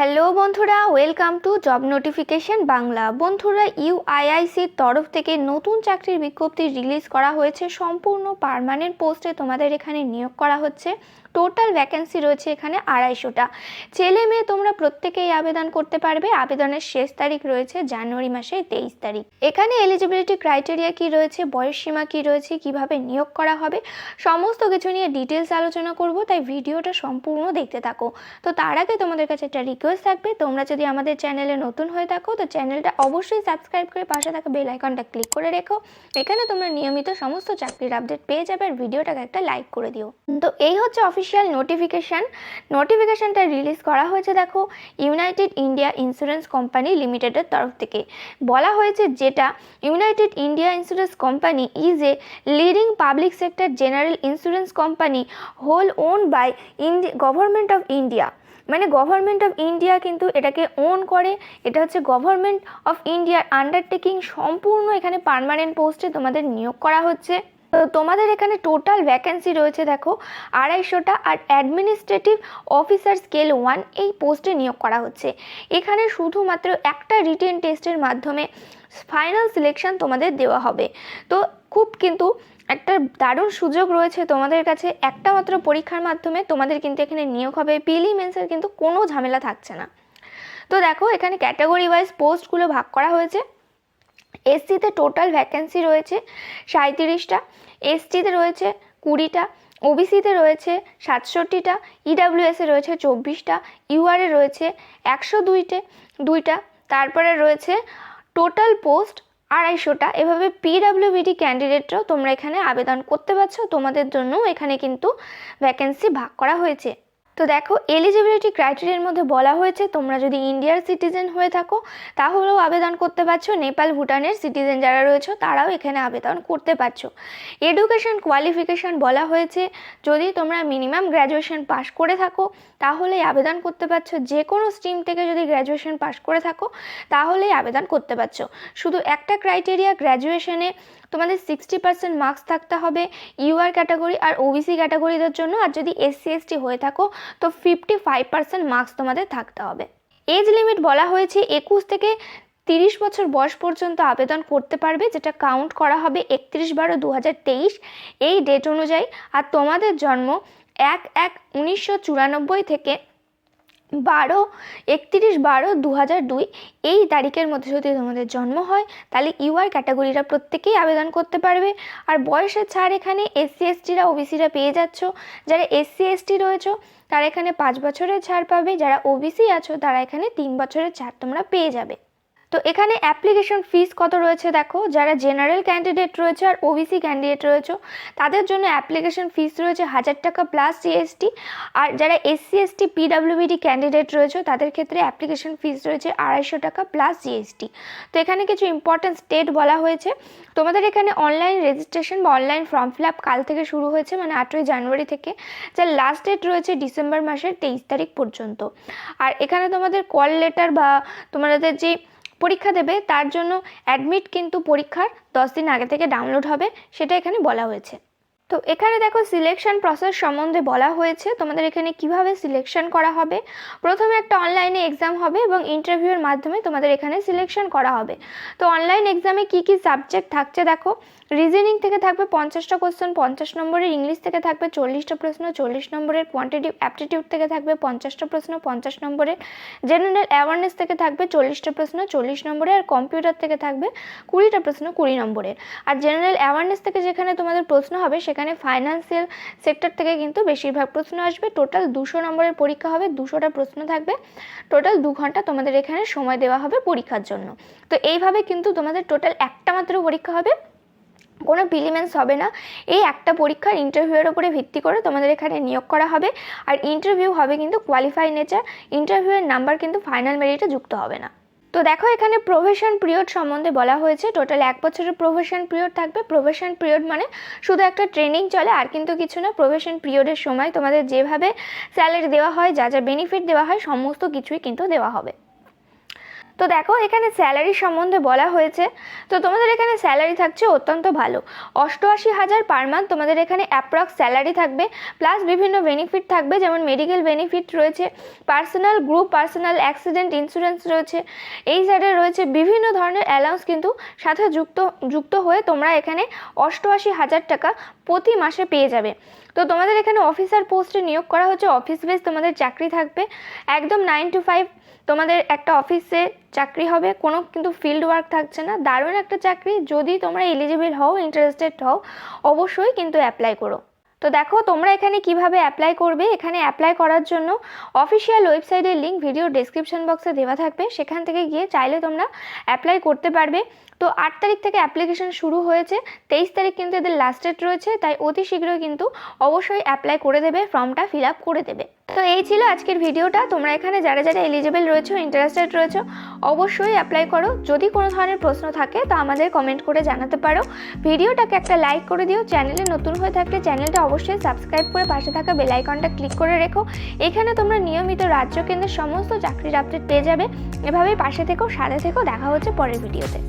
Hello বন্ধুরা welcome to job notification Bangla. বন্ধুরা ইউআইআইসির তরফ থেকে নতুন চাকরির বিজ্ঞপ্তি রিলিজ করা হয়েছে। সম্পূর্ণ পার্মানেন্ট পোস্টে তোমাদের এখানে নিয়োগ করা হচ্ছে। টোটাল ভ্যাকেন্সি রয়েছে এখানে আড়াইশোটা। ছেলে মেয়ে তোমরা প্রত্যেকেই আবেদন করতে পারবে। আবেদনের শেষ তারিখ রয়েছে জানুয়ারি মাসের তেইশ তারিখ। এখানে এলিজিবিলিটি ক্রাইটেরিয়া কি রয়েছে? বয়সসীমা কি রয়েছে? কীভাবে নিয়োগ করা হবে? সমস্ত কিছু নিয়ে ডিটেলস আলোচনা করব, তাই ভিডিওটা সম্পূর্ণ দেখতে থাকো। তো তার আগে তোমাদের কাছে একটা রিকোয়েস্ট থাকবে, তোমরা যদি আমাদের চ্যানেলে নতুন হয়ে থাকো, তো চ্যানেলটা অবশ্যই সাবস্ক্রাইব করে পাশে থাকা বেল আইকনটা ক্লিক করে রেখো। এখানে তোমরা নিয়মিত সমস্ত চাকরির আপডেট পেয়ে যাবে আর ভিডিওটাকে একটা লাইক করে দিও। তো এই হচ্ছে অফিসিয়াল নোটিফিকেশান নোটিফিকেশানটা রিলিজ করা হয়েছে, দেখো ইউনাইটেড ইন্ডিয়া ইন্স্যুরেন্স কোম্পানি লিমিটেডের তরফ থেকে। বলা হয়েছে যেটা United India Insurance company is a leading public sector general insurance company whole own by indie government of India মানে গভর্নমেন্ট অফ ইন্ডিয়া কিন্তু এটাকে ওন করে। এটা হচ্ছে গভর্নমেন্ট অফ ইন্ডিয়ার আন্ডারটেকিং সম্পূর্ণ এখানে পার্মানেন্ট পোস্টে তোমাদের নিয়োগ করা হচ্ছে। তো তোমাদের এখানে টোটাল ভ্যাকেন্সি রয়েছে দেখো, আড়াইশোটা আর অ্যাডমিনিস্ট্রেটিভ অফিসার স্কেল ওয়ান এই পোস্টে নিয়োগ করা হচ্ছে। এখানে শুধুমাত্র একটা রিটেন টেস্টের মাধ্যমে ফাইনাল সিলেকশন তোমাদের দেওয়া হবে। তো খুব কিন্তু একটা দারুণ সুযোগ রয়েছে তোমাদের কাছে। একটা মাত্র পরীক্ষার মাধ্যমে তোমাদের কিন্তু এখানে নিয়োগ হবে। পিলি মেন্সের কিন্তু কোনো ঝামেলা থাকছে না। তো দেখো, এখানে ক্যাটাগরি ওয়াইজ পোস্টগুলো ভাগ করা হয়েছে। এসসিতে টোটাল ভ্যাকেন্সি রয়েছে সাঁত্রিশটা এসটিতে রয়েছে কুড়িটা। ওবিসিতে রয়েছে সাতষট্টিটা। ইডাব্লিউএসে রয়েছে চব্বিশটা। ইউআরএ রয়েছে একশো দুইটে, দুইটা। তারপরে রয়েছে টোটাল পোস্ট আড়াইশোটা। এভাবে পিডাব্লিউবিডি ক্যান্ডিডেটরাও তোমরা এখানে আবেদন করতে পারছ। তোমাদের জন্য এখানে কিন্তু ভ্যাকেন্সি ভাগ করা হয়েছে। তো দেখো এলিজিবিলিটি ক্রাইটেরিয়ার মধ্যে বলা হয়েছে, তোমরা যদি ইন্ডিয়ার সিটিজেন হয়ে থাকো, তাহলেও আবেদন করতে পারছ। নেপাল, ভুটানের সিটিজেন যারা রয়েছে, তারাও এখানে আবেদন করতে পারছ। এডুকেশন কোয়ালিফিকেশান বলা হয়েছে, যদি তোমরা মিনিমাম গ্র্যাজুয়েশন পাস করে থাকো, তাহলেই আবেদন করতে পারছ। যে কোনো স্ট্রিম থেকে যদি গ্র্যাজুয়েশন পাস করে থাকো, তাহলেই আবেদন করতে পারছ। শুধু একটা ক্রাইটেরিয়া গ্র্যাজুয়েশনে তোমাদের সিক্সটি পার্সেন্ট মার্কস থাকতে হবে ইউআর ক্যাটাগরি আর ওবিসি ক্যাটাগরিদের জন্য। আর যদি এসসি এসটি হয়ে থাকো, তো ফিফটি ফাইভ পার্সেন্ট মার্কস তোমাদের থাকতে হবে। এজ লিমিট বলা হয়েছে একুশ থেকে তিরিশ বছর বয়স পর্যন্ত আবেদন করতে পারবে, যেটা কাউন্ট করা হবে একত্রিশ বারো দু এই ডেট অনুযায়ী আর তোমাদের জন্ম এক এক উনিশশো থেকে বারো, একত্রিশ বারো দু হাজার দুই, এই তারিখের মধ্যে যদি তোমাদের জন্ম হয়, তাহলে ইউআর ক্যাটাগরিরা প্রত্যেকেই আবেদন করতে পারবে। আর বয়সের ছাড় এখানে এসসি এসটিরা ওবিসিরা পেয়ে যাচ্ছ। যারা এসসি এসটি রয়েছে, তারা এখানে পাঁচ বছরের ছাড় পাবে। যারা ওবিসি আছো, তারা এখানে তিন বছরের ছাড় তোমরা পেয়ে যাবে। তো এখানে অ্যাপ্লিকেশন ফিস কত রয়েছে দেখো? যারা জেনারেল ক্যান্ডিডেট রয়েছে আর ওবিসি ক্যান্ডিডেট রয়েছে, তাদের জন্য অ্যাপ্লিকেশন ফিস রয়েছে হাজার টাকা প্লাস জিএসটি আর যারা এসসি এসটি পিডাব্লিউবিডি ক্যান্ডিডেট রয়েছে, তাদের ক্ষেত্রে অ্যাপ্লিকেশন ফিস রয়েছে আড়াইশো টাকা প্লাস জিএসটি তো এখানে কিছু ইম্পর্ট্যান্ট স্টেট বলা হয়েছে। তোমাদের এখানে অনলাইন রেজিস্ট্রেশন বা অনলাইন ফর্ম ফিল আপ কাল থেকে শুরু হয়েছে মানে আঠেরোই জানুয়ারি থেকে। যার লাস্ট ডেট রয়েছে ডিসেম্বর মাসের তেইশ তারিখ পর্যন্ত। আর এখানে তোমাদের কল লেটার বা তোমাদের যে পরীক্ষা দেবে, তার জন্য অ্যাডমিট কিন্তু পরীক্ষার দশ দিন আগে থেকে ডাউনলোড হবে, সেটা এখানে বলা হয়েছে। তো এখানে দেখো সিলেকশন প্রসেস সম্বন্ধে বলা হয়েছে। তোমাদের এখানে কীভাবে সিলেকশন করা হবে? প্রথমে একটা অনলাইনে এক্সাম হবে এবং ইন্টারভিউয়ের মাধ্যমে তোমাদের এখানে সিলেকশন করা হবে। তো অনলাইন এক্সামে কি কি সাবজেক্ট থাকছে দেখো? রিজনিং থেকে থাকবে পঞ্চাশটা কোশ্চেন পঞ্চাশ নম্বরের ইংলিশ থেকে থাকবে চল্লিশটা প্রশ্ন, চল্লিশ নম্বরের কোয়ান্টিটিভ অ্যাপটিটিউড থেকে থাকবে পঞ্চাশটা প্রশ্ন, পঞ্চাশ নম্বরের জেনারেল অ্যাওয়ারনেস থেকে থাকবে চল্লিশটা প্রশ্ন, চল্লিশ নম্বরের আর কম্পিউটার থেকে থাকবে কুড়িটা প্রশ্ন কুড়ি নম্বরের। আর জেনারেল অ্যাওয়ারনেস থেকে যেখানে তোমাদের প্রশ্ন হবে সেখানে ফাইন্যান্সিয়াল সেক্টর থেকে কিন্তু বেশিরভাগ প্রশ্ন আসবে। টোটাল দুশো নম্বরের পরীক্ষা হবে, দুশোটা প্রশ্ন থাকবে। টোটাল দু ঘণ্টা তোমাদের এখানে সময় দেওয়া হবে পরীক্ষার জন্য। তো এইভাবে কিন্তু তোমাদের টোটাল একটা মাত্র পরীক্ষা হবে। কোনো প্রিলিমেন্স হবে না। এই একটা পরীক্ষার ইন্টারভিউয়ের উপরে ভিত্তি করে তোমাদের এখানে নিয়োগ করা হবে। আর ইন্টারভিউ হবে কিন্তু কোয়ালিফাই নেচার ইন্টারভিউয়ের নাম্বার কিন্তু ফাইনাল মেরিটে যুক্ত হবে না। তো দেখো এখানে প্রোভেশন পিরিয়ড সম্বন্ধে বলা হয়েছে। টোটাল এক বছরের প্রোভেশন পিরিয়ড থাকবে। প্রোভেশন পিরিয়ড মানে শুধু একটা ট্রেনিং চলে, আর কিন্তু কিছু না। প্রোভেশন পিরিয়ডের সময় তোমাদের যেভাবে স্যালারি দেওয়া হয়, যা যা বেনিফিট দেওয়া হয়, সমস্ত কিছুই কিন্তু দেওয়া হবে। তো দেখো, এখানে স্যালারি সম্বন্ধে বলা হয়েছে। তো তোমাদের এখানে স্যালারি থাকছে অত্যন্ত ভালো। অষ্টআশি হাজার পার মান্থ তোমাদের এখানে অ্যাপ্রক্স স্যালারি থাকবে প্লাস বিভিন্ন বেনিফিট থাকবে, যেমন মেডিকেল বেনিফিট রয়েছে personal group personal accident insurance রয়েছে। এই সাইডে রয়েছে বিভিন্ন ধরনের অ্যালাউন্স কিন্তু সাথে যুক্ত যুক্ত হয়ে তোমরা এখানে অষ্টআশি হাজার টাকা প্রতি মাসে পেয়ে যাবে। তো তোমাদের এখানে অফিসার পোস্টে নিয়োগ করা হচ্ছে অফিস বেস তোমাদের চাকরি থাকবে, একদম নাইন টু ফাইভ তোমাদের একটা অফিসে চাকরি হবে, কোনো কিন্তু ফিল্ড ওয়ার্ক থাকছে না। দারুণ একটা চাকরি, যদি তোমরা এলিজিবল হও ইন্টারেস্টেড হও, অবশ্যই কিন্তু অ্যাপ্লাই করো। তো দেখো, তোমরা এখানে কীভাবে অ্যাপ্লাই করবে? এখানে অ্যাপ্লাই করার জন্য অফিসিয়াল ওয়েবসাইটের লিঙ্ক ভিডিও ডেসক্রিপশন বক্সে দেওয়া থাকবে। সেখান থেকে গিয়ে চাইলে তোমরা অ্যাপ্লাই করতে পারবে। তো আট তারিখ থেকে অ্যাপ্লিকেশন শুরু হয়েছে, তেইশ তারিখ কিন্তু এদের লাস্ট ডেট রয়েছে, তাই অতি শীঘ্রই কিন্তু অবশ্যই অ্যাপ্লাই করে দেবে ফর্মটা ফিল আপ করে দেবে। তো এই ছিল আজকের ভিডিওটা। তোমরা এখানে যারা যারা এলিজিবল রয়েছো ইন্টারেস্টেড রয়েছো, অবশ্যই অ্যাপ্লাই করো। যদি কোনো ধরনের প্রশ্ন থাকে, তো আমাদের কমেন্ট করে জানাতে পারো। ভিডিওটাকে একটা লাইক করে দিও। চ্যানেলে নতুন হয়ে থাকলে চ্যানেলটা অবশ্যই সাবস্ক্রাইব করে পাশে থাকা বেল আইকনটা ক্লিক করে রেখো। এখানে তোমরা নিয়মিত রাজ্য কেন্দ্রের সমস্ত চাকরির আপডেট পেয়ে যাবে। এভাবেই পাশে থেকেও সাথে থেকেও দেখা হচ্ছে পরের ভিডিওতে।